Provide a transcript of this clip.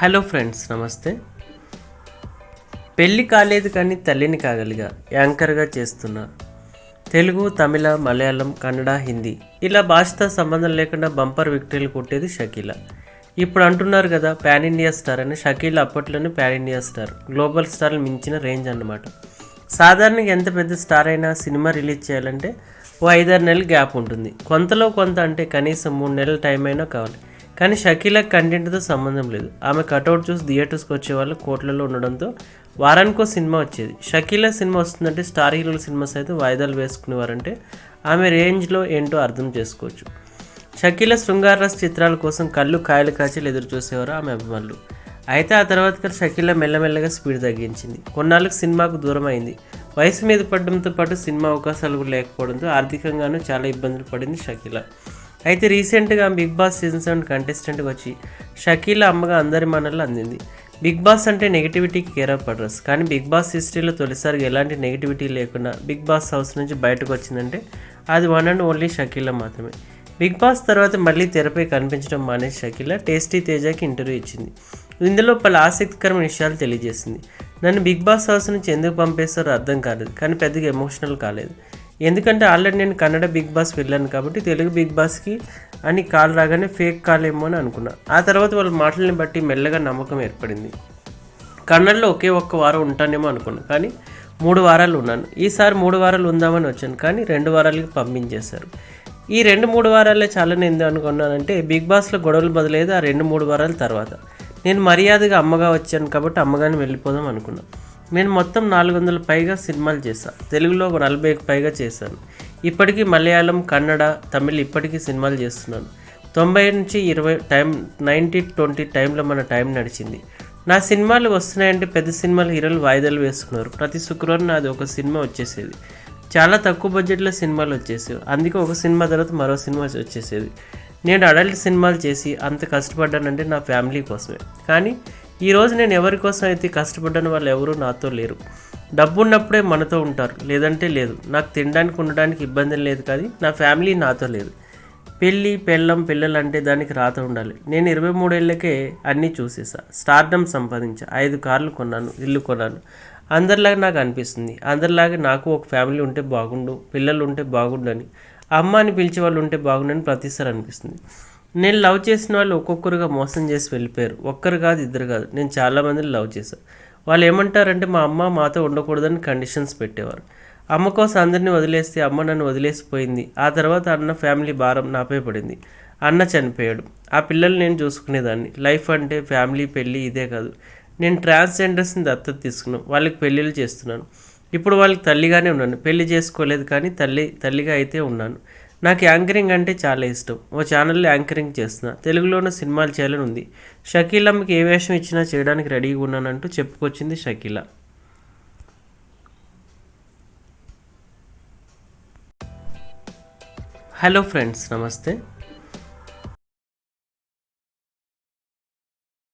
Hello friends నమస్తే. పెళ్ళి కాలేదు కానీ తల్లిని కాగలిగా యాంకర్గా చేస్తున్నా. తెలుగు తమిళ మలయాళం కన్నడ హిందీ ఇలా భాషతో సంబంధం లేకుండా బంపర్ విక్టరీలు కొట్టేది షకీల. ఇప్పుడు అంటున్నారు కదా పాన్ ఇండియా స్టార్ అని. షకీల అప్పట్లోనే పాన్ ఇండియా స్టార్ గ్లోబల్ స్టార్లు మించిన రేంజ్ అన్నమాట. సాధారణంగా ఎంత పెద్ద స్టార్ అయినా సినిమా రిలీజ్ చేయాలంటే ఓ ఐదారు నెలలు గ్యాప్ ఉంటుంది. కొంతలో కొంత అంటే కనీసం మూడు నెలల టైం అయినా కావాలి. కానీ షకీల కంటెంట్తో సంబంధం లేదు. ఆమె కటౌట్ చూసి థియేటర్స్కి వచ్చే వాళ్ళు కోట్లలో ఉండడంతో వారానికో సినిమా వచ్చేది. షకీల సినిమా వస్తుందంటే స్టార్ హీరోల సినిమాస్ అయితే వాయిదాలు వేసుకునేవారంటే ఆమె రేంజ్లో ఏంటో అర్థం చేసుకోవచ్చు. షకీల శృంగారస్ చిత్రాల కోసం కళ్ళు కాయలు కాచలు ఎదురు చూసేవారు ఆమె అభిమానులు. అయితే ఆ తర్వాత షకీల మెల్లమెల్లగా స్పీడ్ తగ్గించింది. కొన్నాళ్ళకు సినిమాకు దూరం అయింది వయసు మీద పడడంతో పాటు సినిమా అవకాశాలు కూడా లేకపోవడంతో ఆర్థికంగానూ చాలా ఇబ్బందులు పడింది షకీల. అయితే రీసెంట్గా బిగ్ బాస్ సీజన్ సెవెన్ కంటెస్టెంట్గా వచ్చి షకీల అమ్మగా అందరి మనల్లో అందింది. బిగ్ బాస్ అంటే నెగిటివిటీకి కేర్ ఆఫ్ అడ్రస్ కానీ బిగ్ బాస్ హిస్టరీలో తొలిసారిగా ఎలాంటి నెగిటివిటీ లేకుండా బిగ్ బాస్ హౌస్ నుంచి బయటకు వచ్చిందంటే అది వన్ అండ్ ఓన్లీ షకీల మాత్రమే. బిగ్ బాస్ తర్వాత మళ్ళీ తెరపై కనిపించడం మానేసి షకీల టేస్టీ తేజకి ఇంటర్వ్యూ ఇచ్చింది. ఇందులో పలు ఆసక్తికరమైన విషయాలు తెలియజేసింది. నన్ను బిగ్ బాస్ హౌస్ నుంచి ఎందుకు పంపేస్తారో అర్థం కాలేదు. కానీ పెద్దగా ఎమోషనల్ కాలేదు. ఎందుకంటే ఆల్రెడీ నేను కన్నడ బిగ్ బాస్ వెళ్ళాను కాబట్టి తెలుగు బిగ్ బాస్కి అని కాల్ రాగానే ఫేక్ కాల్ ఏమో అని అనుకున్నా. ఆ తర్వాత వాళ్ళ మాటలని బట్టి మెల్లగా నమ్మకం ఏర్పడింది. కన్నడలో ఒకే ఒక్క వారం ఉంటానేమో అనుకున్నాను కానీ మూడు వారాలు ఉన్నాను. ఈసారి మూడు వారాలు ఉందామని వచ్చాను. కానీ రెండు వారాలకి పంపించేశారు. ఈ రెండు మూడు వారాలే చాలని నేను అనుకున్నానంటే బిగ్ బాస్లో గొడవలు బదులేదు ఆ రెండు మూడు వారాల తర్వాత. నేను మర్యాదగా అమ్మగా వచ్చాను కాబట్టి అమ్మగాని వెళ్ళిపోదాం అనుకున్నాను నేను మొత్తం నాలుగు వందల పైగా సినిమాలు చేశాను తెలుగులో ఒక నలభైకి పైగా చేశాను. ఇప్పటికీ మలయాళం కన్నడ తమిళ్ ఇప్పటికీ సినిమాలు చేస్తున్నాను. తొంభై నుంచి ఇరవై టైం నైంటీ ట్వంటీ టైంలో మన టైం నడిచింది. నా సినిమాలు వస్తున్నాయంటే పెద్ద సినిమాలు హీరోలు వాయిదాలు వేసుకున్నారు. ప్రతి శుక్రవారం నాది ఒక సినిమా వచ్చేసేది. చాలా తక్కువ బడ్జెట్లో సినిమాలు వచ్చేసేవి. అందుకే ఒక సినిమా తర్వాత మరో సినిమా వచ్చేసేది. నేను అడల్ట్ సినిమాలు చేసి అంత కష్టపడ్డానంటే నా ఫ్యామిలీ కోసమే. కానీ ఈరోజు నేను ఎవరి కోసం అయితే కష్టపడ్డాను వాళ్ళు ఎవరూ నాతో లేరు. డబ్బు ఉన్నప్పుడే మనతో ఉంటారు. లేదంటే లేదు. నాకు తినడానికి ఉండడానికి ఇబ్బంది లేదు కానీ నా ఫ్యామిలీ నాతో లేదు. పెళ్ళి పెళ్ళం పిల్లలు అంటే దానికి రాత ఉండాలి. నేను ఇరవై మూడేళ్ళకే అన్నీ చూసేసా. స్టార్డమ్ సంపాదించా. ఐదు కార్లు కొన్నాను ఇల్లు కొన్నాను. అందరిలాగా నాకు అనిపిస్తుంది. అందరిలాగా నాకు ఒక ఫ్యామిలీ ఉంటే బాగుండు పిల్లలు ఉంటే బాగుండు అని అమ్మ అని పిలిచే వాళ్ళు ఉంటే బాగుండని ప్రతిసారి అనిపిస్తుంది. నేను లవ్ చేసిన వాళ్ళు ఒక్కొక్కరుగా మోసం చేసి వెళ్ళిపోయారు. ఒక్కరు కాదు ఇద్దరు కాదు. నేను చాలామందిని లవ్ చేశాను వాళ్ళు ఏమంటారంటే మా అమ్మ మాతో ఉండకూడదని కండిషన్స్ పెట్టేవారు. అమ్మ కోసం అందరినీ వదిలేస్తే అమ్మ నన్ను వదిలేసిపోయింది. ఆ తర్వాత అన్న ఫ్యామిలీ భారం నాపై పడింది. అన్న చనిపోయాడు. ఆ పిల్లలు నేను చూసుకునేదాన్ని. లైఫ్ అంటే ఫ్యామిలీ పెళ్ళి ఇదే కాదు. నేను ట్రాన్స్జెండర్స్ని దత్తత తీసుకున్నాను. వాళ్ళకి పెళ్ళిళ్ళు చేస్తున్నాను. ఇప్పుడు వాళ్ళకి తల్లిగానే ఉన్నాను. పెళ్ళి చేసుకోలేదు కానీ తల్లి తల్లిగా అయితే ఉన్నాను. నాకు యాంకరింగ్ అంటే చాలా ఇష్టం. ఓ ఛానల్లో యాంకరింగ్ చేస్తున్నా. తెలుగులోనూ సినిమాలు చేయాలని ఉంది. షకీలమ్మకి ఏ వేషం ఇచ్చినా చేయడానికి రెడీగా ఉన్నానంటూ చెప్పుకొచ్చింది షకీల. హలో ఫ్రెండ్స్ నమస్తే.